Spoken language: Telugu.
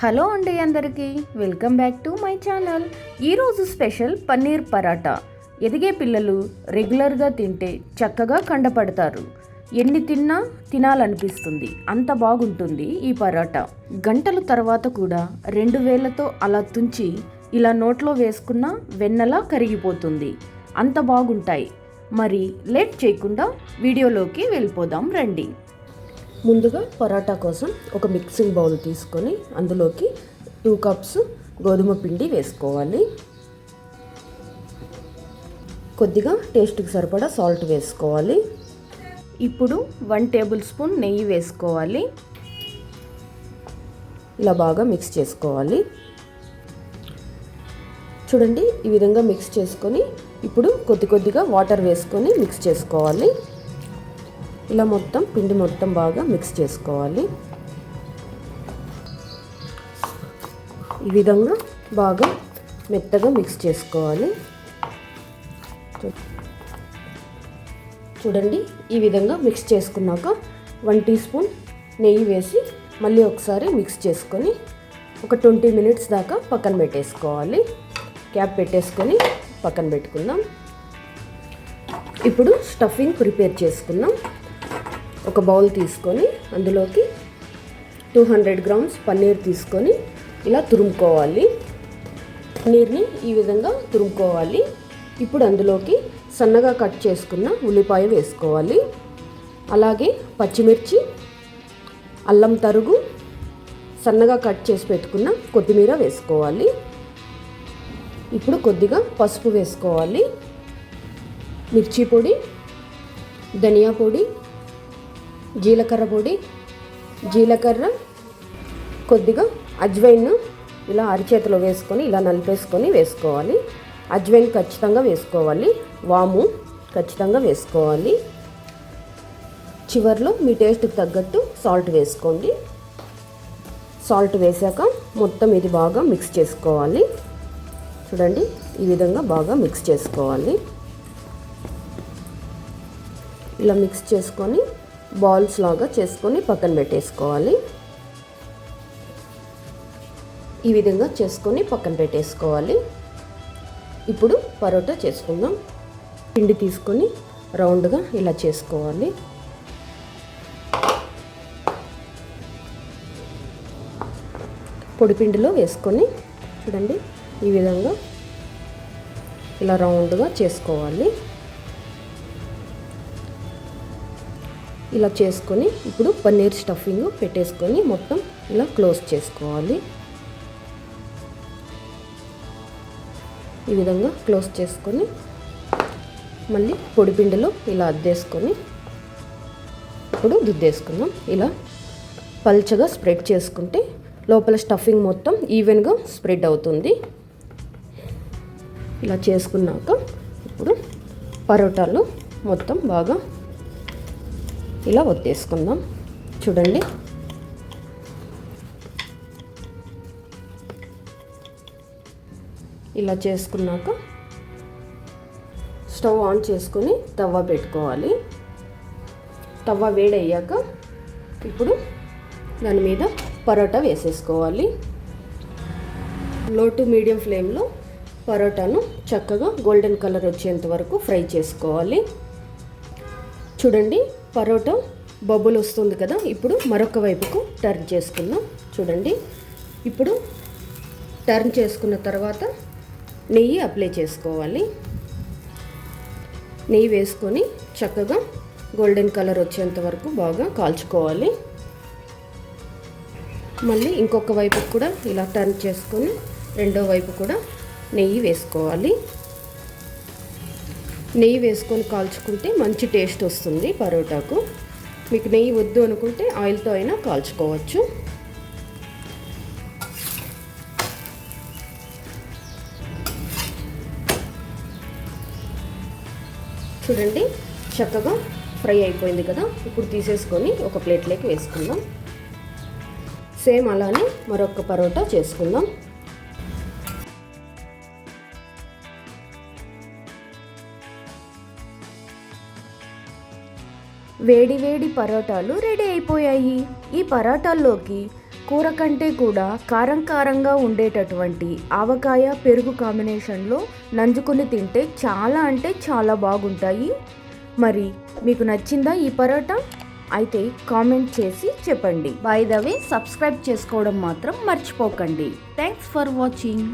హలో అండి అందరికీ. Welcome back to my channel. ఈరోజు స్పెషల్ పన్నీర్ పరాటా. ఎదిగే పిల్లలు రెగ్యులర్గా తింటే చక్కగా కండపడతారు. ఎన్ని తిన్నా తినాలనిపిస్తుంది. అంత బాగుంటుంది ఈ పరాటా. గంటల తర్వాత కూడా రెండు వేలతో అలా తుంచి ఇలా నోట్లో వేసుకున్న వెన్నలా కరిగిపోతుంది. అంత బాగుంటాయి. మరి లేట్ చేయకుండా వీడియోలోకి వెళ్ళిపోదాం రండి. ముందుగా పరోటా కోసం ఒక మిక్సింగ్ బౌల్ తీసుకొని అందులోకి టూ కప్స్ గోధుమ పిండి వేసుకోవాలి. కొద్దిగా టేస్ట్కి సరిపడా సాల్ట్ వేసుకోవాలి. ఇప్పుడు వన్ టేబుల్ స్పూన్ నెయ్యి వేసుకోవాలి. ఇలా బాగా మిక్స్ చేసుకోవాలి. చూడండి ఈ విధంగా మిక్స్ చేసుకొని ఇప్పుడు కొద్ది కొద్దిగా వాటర్ వేసుకొని మిక్స్ చేసుకోవాలి. ఇలా మొత్తం పిండి మొత్తం బాగా మిక్స్ చేసుకోవాలి. ఈ విధంగా బాగా మెత్తగా మిక్స్ చేసుకోవాలి. చూడండి ఈ విధంగా మిక్స్ చేసుకున్నాక వన్ టీ స్పూన్ నెయ్యి వేసి మళ్ళీ ఒకసారి మిక్స్ చేసుకొని ఒక ట్వంటీ మినిట్స్ దాకా పక్కన పెట్టేసుకోవాలి. క్యాప్ పెట్టేసుకొని పక్కన పెట్టుకుందాం. ఇప్పుడు స్టఫింగ్ ప్రిపేర్ చేసుకుందాం. ఒక బౌల్ తీసుకొని అందులోకి టూ హండ్రెడ్ గ్రామ్స్ పన్నీర్ తీసుకొని ఇలా తురుముకోవాలి. పన్నీర్ని ఈ విధంగా తురుముకోవాలి. ఇప్పుడు అందులోకి సన్నగా కట్ చేసుకున్న ఉల్లిపాయ వేసుకోవాలి. అలాగే పచ్చిమిర్చి అల్లం తరుగు సన్నగా కట్ చేసి పెట్టుకున్న కొత్తిమీర వేసుకోవాలి. ఇప్పుడు కొద్దిగా పసుపు వేసుకోవాలి. మిర్చి పొడి ధనియా పొడి జీలకర్ర పొడి జీలకర్ర కొద్దిగా అజ్వైన్ ఇలా అరిచేతిలో వేసుకొని ఇలా నలిపేసుకొని వేసుకోవాలి. అజ్వైన్ ఖచ్చితంగా వేసుకోవాలి. వాము ఖచ్చితంగా వేసుకోవాలి. చివర్లో మీ టేస్ట్కి తగ్గట్టు సాల్ట్ వేసుకోండి. సాల్ట్ వేసాక మొత్తం ఇది బాగా మిక్స్ చేసుకోవాలి. చూడండి ఈ విధంగా బాగా మిక్స్ చేసుకోవాలి. ఇలా మిక్స్ చేసుకొని బాల్స్ లాగా చేసుకొని పక్కన పెట్టేసుకోవాలి. ఈ విధంగా చేసుకొని పక్కన పెట్టేసుకోవాలి. ఇప్పుడు పరోటా చేసుకుందాం. పిండి తీసుకొని రౌండ్గా ఇలా చేసుకోవాలి. పొడిపిండిలో వేసుకొని చూడండి ఈ విధంగా ఇలా రౌండ్గా చేసుకోవాలి. ఇలా చేసుకొని ఇప్పుడు పన్నీర్ స్టఫింగ్ పెట్టేసుకొని మొత్తం ఇలా క్లోజ్ చేసుకోవాలి. ఈ విధంగా క్లోజ్ చేసుకొని మళ్ళీ పొడిపిండిలో ఇలా అద్దేసుకొని ఇప్పుడు దిద్దేసుకుందాం. ఇలా పల్చగా స్ప్రెడ్ చేసుకుంటే లోపల స్టఫింగ్ మొత్తం ఈవెన్గా స్ప్రెడ్ అవుతుంది. ఇలా చేసుకున్నాక ఇప్పుడు పరోటాలు మొత్తం బాగా ఇలా ఒత్తేసుకుందాం. చూడండి. ఇలా చేసుకున్నాక స్టవ్ ఆన్ చేసుకొని తవ్వ పెట్టుకోవాలి. తవ్వ వేడయ్యాక ఇప్పుడు దాని మీద పరోటా వేసేసుకోవాలి. లో టు మీడియం ఫ్లేమ్లో పరోటాను చక్కగా గోల్డెన్ కలర్ వచ్చేంత వరకు ఫ్రై చేసుకోవాలి. చూడండి పరోటా బబుల్ వస్తుంది కదా ఇప్పుడు మరొక వైపుకు టర్న్ చేసుకుందాం. చూడండి ఇప్పుడు టర్న్ చేసుకున్న తర్వాత నెయ్యి అప్లై చేసుకోవాలి. నెయ్యి వేసుకొని చక్కగా గోల్డెన్ కలర్ వచ్చేంత వరకు బాగా కాల్చుకోవాలి. మళ్ళీ ఇంకొక వైపు కూడా ఇలా టర్న్ చేసుకొని రెండో వైపు కూడా నెయ్యి వేసుకోవాలి. నెయ్యి వేసుకొని కాల్చుకుంటే మంచి టేస్ట్ వస్తుంది పరోటాకు. మీకు నెయ్యి వద్దు అనుకుంటే ఆయిల్తో అయినా కాల్చుకోవచ్చు. చూడండి చక్కగా ఫ్రై అయిపోయింది కదా. ఇప్పుడు తీసేసుకొని ఒక ప్లేట్లోకి వేసుకుందాం. సేమ్ అలానే మరొక పరోటా చేసుకుందాం. వేడి వేడి పరోటాలు రెడీ అయిపోయాయి. ఈ పరోటాల్లోకి కూర కంటే కూడా కారం కారంగా ఉండేటటువంటి ఆవకాయ పెరుగు కాంబినేషన్లో నంజుకొని తింటే చాలా అంటే చాలా బాగుంటాయి. మరి మీకు నచ్చిందా ఈ పరోటా? అయితే కామెంట్ చేసి చెప్పండి. బై ద వే సబ్స్క్రైబ్ చేసుకోవడం మాత్రం మర్చిపోకండి. Thanks for watching